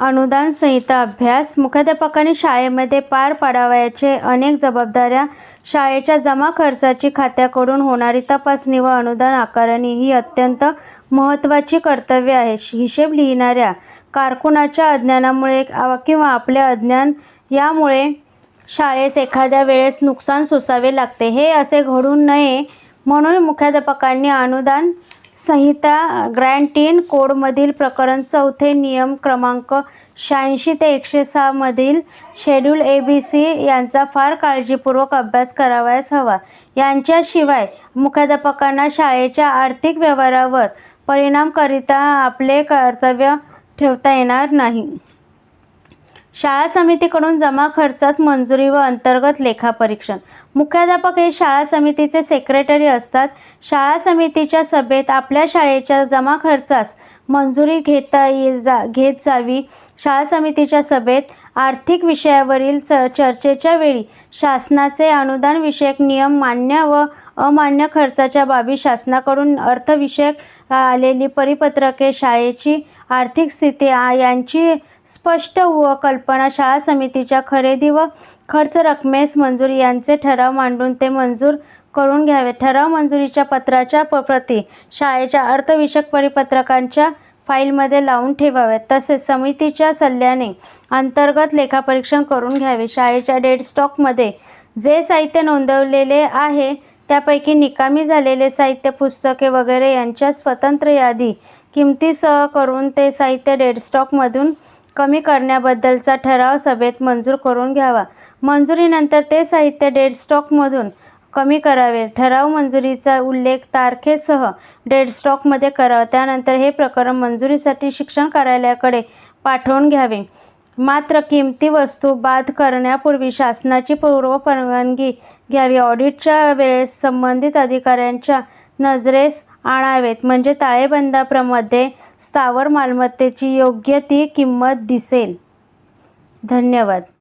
अनुदान संहिता अभ्यास मुख्याध्यापकांनी शाळेमध्ये पार पाडावयाचे अनेक जबाबदाऱ्या शाळेच्या जमा खर्चाची खात्याकडून होणारी तपासणी व अनुदान आकारणी ही अत्यंत महत्त्वाची कर्तव्य आहे. हिशेब लिहिणाऱ्या कारकुनाच्या अज्ञानामुळे किंवा आपले अज्ञान यामुळे शाळेस एखाद्या वेळेस नुकसान सोसावे लागते. हे असे घडू नये म्हणून मुख्याध्यापकांनी अनुदान संहिता ग्रँटीन कोडमधील प्रकरण चौथे नियम क्रमांक शहाऐंशी ते एकशे सहामधील शेड्यूल ए बी सी यांचा फार काळजीपूर्वक अभ्यास करावयास हवा. यांच्याशिवाय मुख्याध्यापकांना शाळेच्या आर्थिक व्यवहारावर परिणामकरिता आपले कर्तव्य ठेवता येणार नाही. शाळा समितीकडून जमा खर्चास मंजुरी व अंतर्गत लेखापरीक्षण मुख्याध्यापक हे शाळा समितीचे सेक्रेटरी असतात. शाळा समितीच्या सभेत आपल्या शाळेच्या जमा खर्चास मंजुरी घेता ये जा घेत जावी. शाळा समितीच्या सभेत आर्थिक विषयावरील च चर्चेच्या वेळी शासनाचे अनुदान विषयक नियम मान्य व अमान्य खर्चाच्या बाबी शासनाकडून अर्थविषयक आलेली परिपत्रके शाळेची आर्थिक स्थिती यांची स्पष्ट व कल्पना शाळा समितीच्या खरेदी व खर्च रकमेस मंजुरी यांचे ठराव मांडून ते मंजूर करून घ्यावे. ठराव मंजुरीच्या पत्राच्या प प्रती शाळेच्या अर्थविषयक परिपत्रकांच्या फाईलमध्ये लावून ठेवाव्यात तसेच समितीच्या सल्ल्याने अंतर्गत लेखापरीक्षण करून घ्यावे. शाळेच्या डेड स्टॉकमध्ये जे साहित्य नोंदवलेले आहे त्यापैकी निकामी झालेले साहित्य पुस्तके वगैरे यांच्या स्वतंत्र यादी किमतीसह करून ते साहित्य डेड स्टॉकमधून कमी करण्याबद्दलचा ठराव सभेत मंजूर करून घ्यावा. मंजुरीनंतर ते साहित्य डेडस्टॉकमधून कमी करावे. ठराव मंजुरीचा उल्लेख तारखेसह डेडस्टॉकमध्ये करावा. त्यानंतर हे प्रकरण मंजुरीसाठी शिक्षण कार्यालयाकडे पाठवून घ्यावे. मात्र किमती वस्तू बाद करण्यापूर्वी शासनाची पूर्व परवानगी घ्यावी. ऑडिटच्या वेळेस संबंधित अधिकाऱ्यांच्या नजरेस आणावेत. म्हणजे ताळेबंदाप्रमध्ये स्थावर मालमत्तेची योग्य ती किंमत दिसेल. धन्यवाद.